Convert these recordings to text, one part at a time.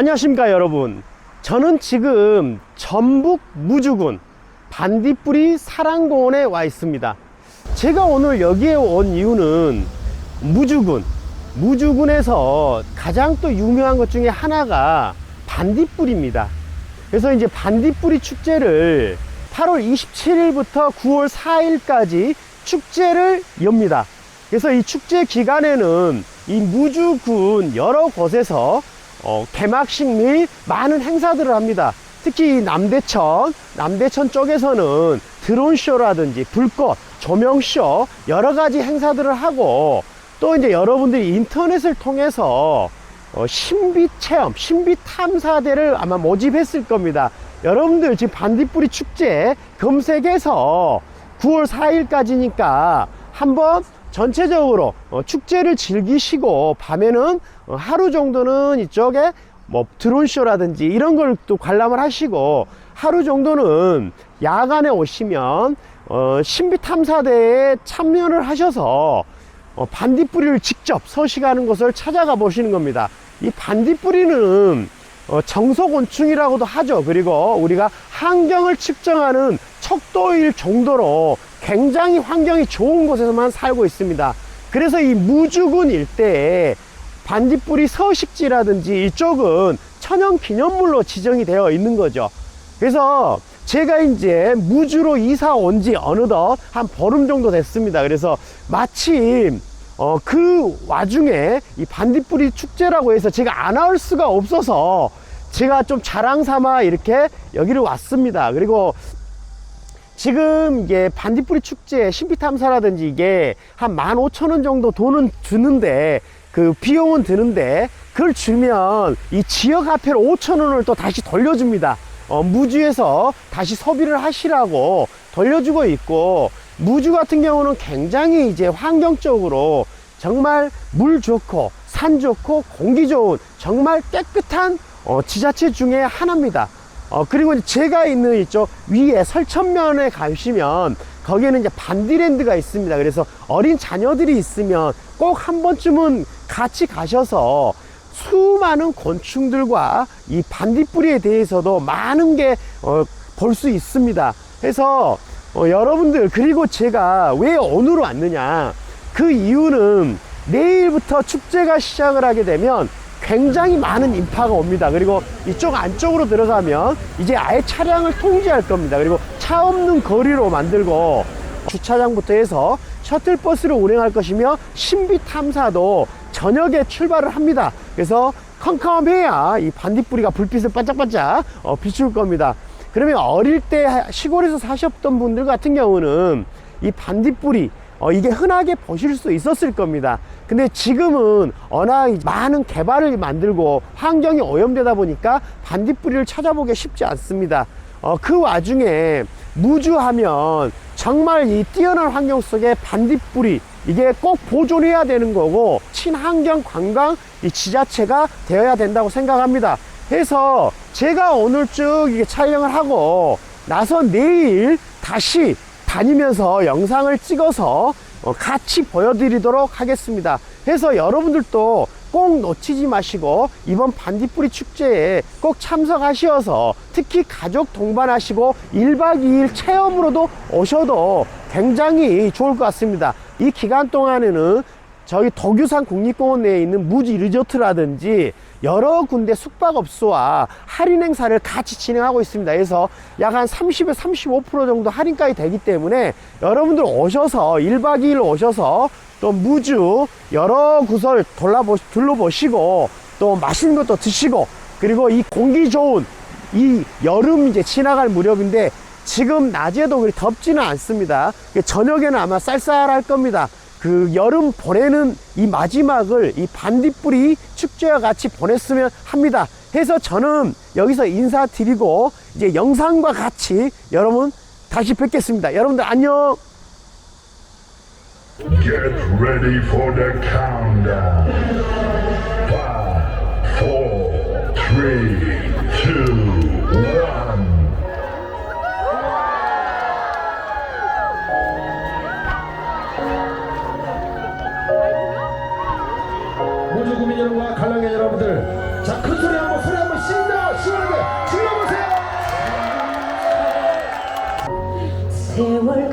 안녕하십니까 여러분. 저는 지금 전북 무주군 반딧불이 사랑공원에 와 있습니다. 제가 오늘 여기에 온 이유는 무주군 무주군에서 가장 또 유명한 것 중에 하나가 반딧불입니다. 그래서 이제 반딧불이 축제를 8월 27일부터 9월 4일까지 축제를 엽니다. 그래서 이 축제 기간에는 이 무주군 여러 곳에서 어, 개막식 및 많은 행사들을 합니다. 특히 이 남대천, 남대천 쪽에서는 드론쇼라든지 불꽃, 조명쇼, 여러 가지 행사들을 하고 또 이제 여러분들이 인터넷을 통해서 어, 신비 체험, 신비 탐사대를 아마 모집했을 겁니다. 여러분들 지금 반딧불이 축제 검색해서 9월 4일까지니까 한번 전체적으로 어, 축제를 즐기시고 밤에는 어, 하루 정도는 이쪽에 뭐 드론쇼라든지 이런 걸 또 관람을 하시고 하루 정도는 야간에 오시면 어, 신비 탐사대에 참여를 하셔서 어, 반딧불이를 직접 서식하는 곳을 찾아가 보시는 겁니다. 이 반딧불이는 어, 정석곤충이라고도 하죠. 그리고 우리가 환경을 측정하는 척도일 정도로 굉장히 환경이 좋은 곳에서만 살고 있습니다. 그래서 이 무주군 일대에 반딧불이 서식지라든지 이쪽은 천연 기념물로 지정이 되어 있는 거죠. 그래서 제가 이제 무주로 이사 온 지 어느덧 한 보름 정도 됐습니다. 그래서 마침 어, 그 와중에 이 반딧불이 축제라고 해서 제가 안 나올 수가 없어서 제가 좀 자랑 삼아 이렇게 여기를 왔습니다. 그리고 지금 이게 반딧불이 축제 신비 탐사라든지 이게 한 15,000원 정도 돈은 주는데 그 비용은 드는데 그걸 주면 이 지역 화폐로 5,000원을 또 다시 돌려줍니다. 어, 무주에서 다시 소비를 하시라고 돌려주고 있고 무주 같은 경우는 굉장히 이제 환경적으로 정말 물 좋고 산 좋고 공기 좋은 정말 깨끗한 어, 지자체 중에 하나입니다. 어, 그리고 제가 있는 이쪽 위에 설천면에 가시면 거기에는 이제 반디랜드가 있습니다. 그래서 어린 자녀들이 있으면 꼭 한 번쯤은 같이 가셔서 수많은 곤충들과 이 반딧불이에 대해서도 많은 게 볼수 있습니다. 그래서 어, 여러분들 그리고 제가 왜 오늘 왔느냐 그 이유는 내일부터 축제가 시작을 하게 되면 굉장히 많은 인파가 옵니다. 그리고 이쪽 안쪽으로 들어가면 이제 아예 차량을 통제할 겁니다. 그리고 차 없는 거리로 만들고 주차장부터 해서 셔틀버스를 운행할 것이며 신비 탐사도 저녁에 출발을 합니다. 그래서 컴컴해야 이 반딧불이가 불빛을 반짝반짝 어, 비출 겁니다. 그러면 어릴 때 시골에서 사셨던 분들 같은 경우는 이 반딧불이 어, 이게 흔하게 보실 수 있었을 겁니다. 근데 지금은 워낙 많은 개발을 만들고 환경이 오염되다 보니까 반딧불이를 찾아보기 쉽지 않습니다. 어, 그 와중에 무주하면 정말 이 뛰어난 환경 속에 반딧불이 이게 꼭 보존해야 되는 거고 친환경 관광 이 지자체가 되어야 된다고 생각합니다. 해서 제가 오늘 쭉 이게 촬영을 하고 나서 내일 다시 다니면서 영상을 찍어서 어, 같이 보여드리도록 하겠습니다. 해서 여러분들도 꼭 놓치지 마시고 이번 반딧불이 축제에 꼭 참석하셔서 특히 가족 동반하시고 1박 2일 체험으로도 오셔도 굉장히 좋을 것 같습니다. 이 기간 동안에는 저희 도규산 국립공원 내에 있는 무지 리조트라든지 여러 군데 숙박업소와 할인 행사를 같이 진행하고 있습니다. 그래서 약 한 30에서 35% 정도 할인까지 되기 때문에 여러분들 오셔서 1박 2일 오셔서 또 무주 여러 구설 돌아보, 둘러보시고 또 맛있는 것도 드시고 그리고 이 공기 좋은 이 여름 이제 지나갈 무렵인데 지금 낮에도 그리 덥지는 않습니다. 저녁에는 아마 쌀쌀할 겁니다. 그 여름 보내는 이 마지막을 이 반딧불이 축제와 같이 보냈으면 합니다. 해서 저는 여기서 인사드리고 이제 영상과 같이 여러분 다시 뵙겠습니다. 여러분들 안녕. Get ready for the countdown. Five, four, three, two, one. 여러분과 관람객 여러분들. 자 큰 소리 한번 소리 한번 신나 시원하게 질러보세요. 세월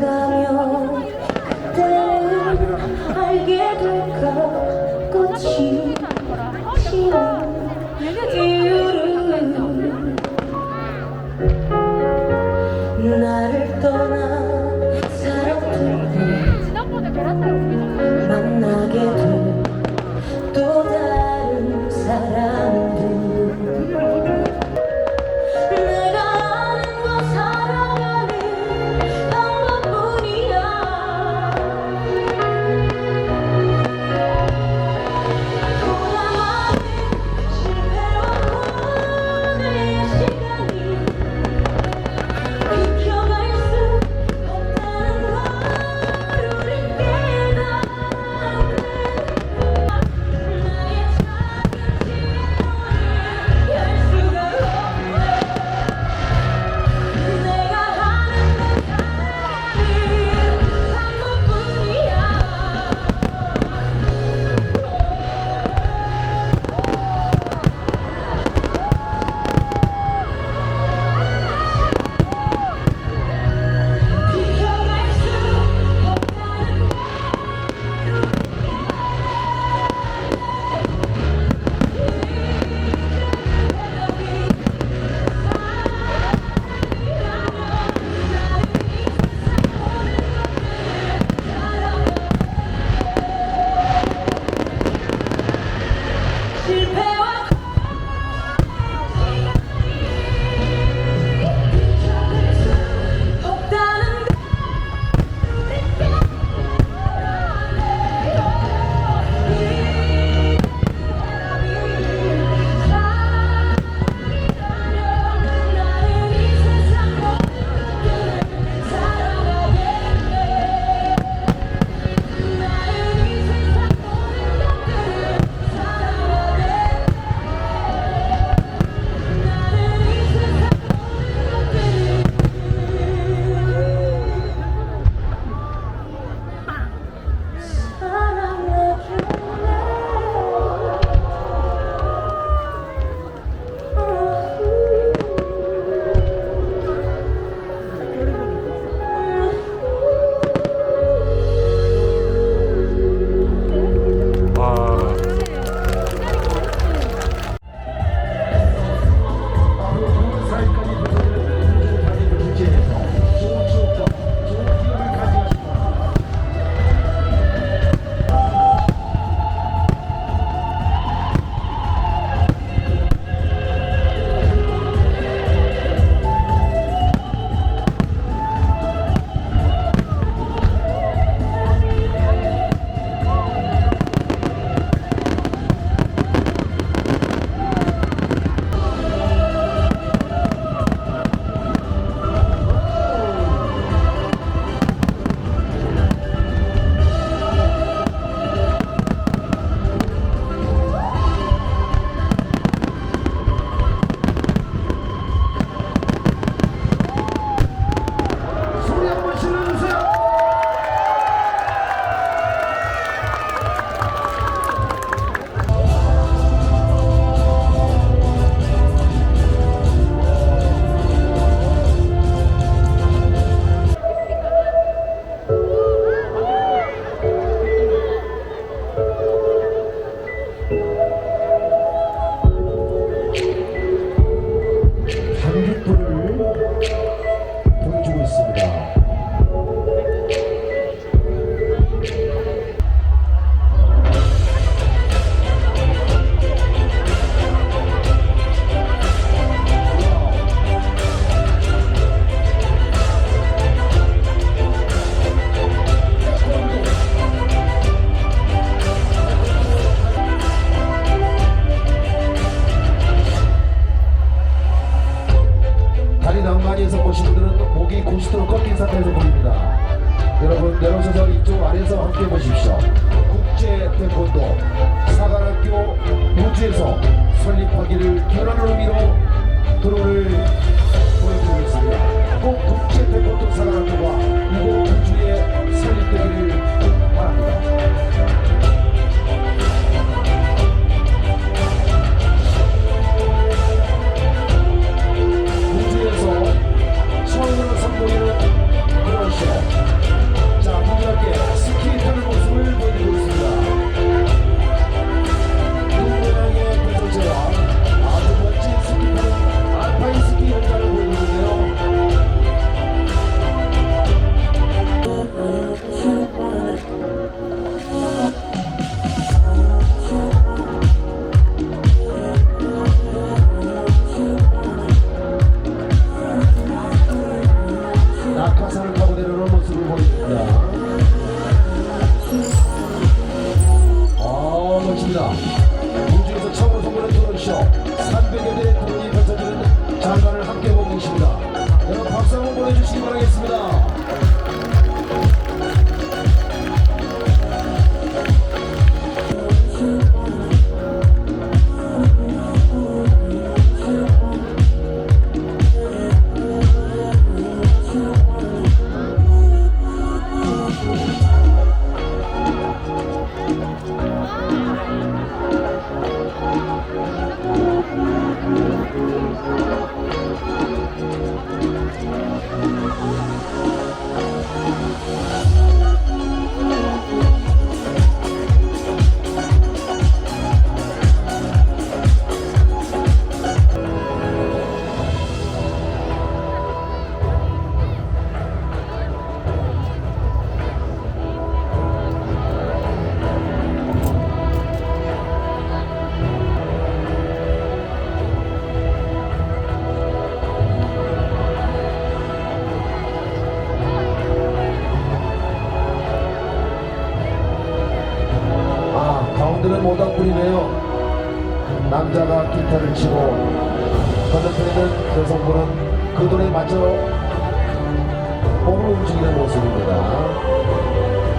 몸을 움직이는 모습입니다.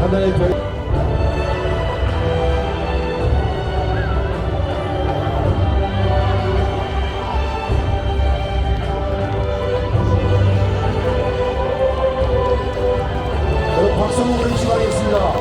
하늘의 별... 네, 박수 한번 부르시기 바습니다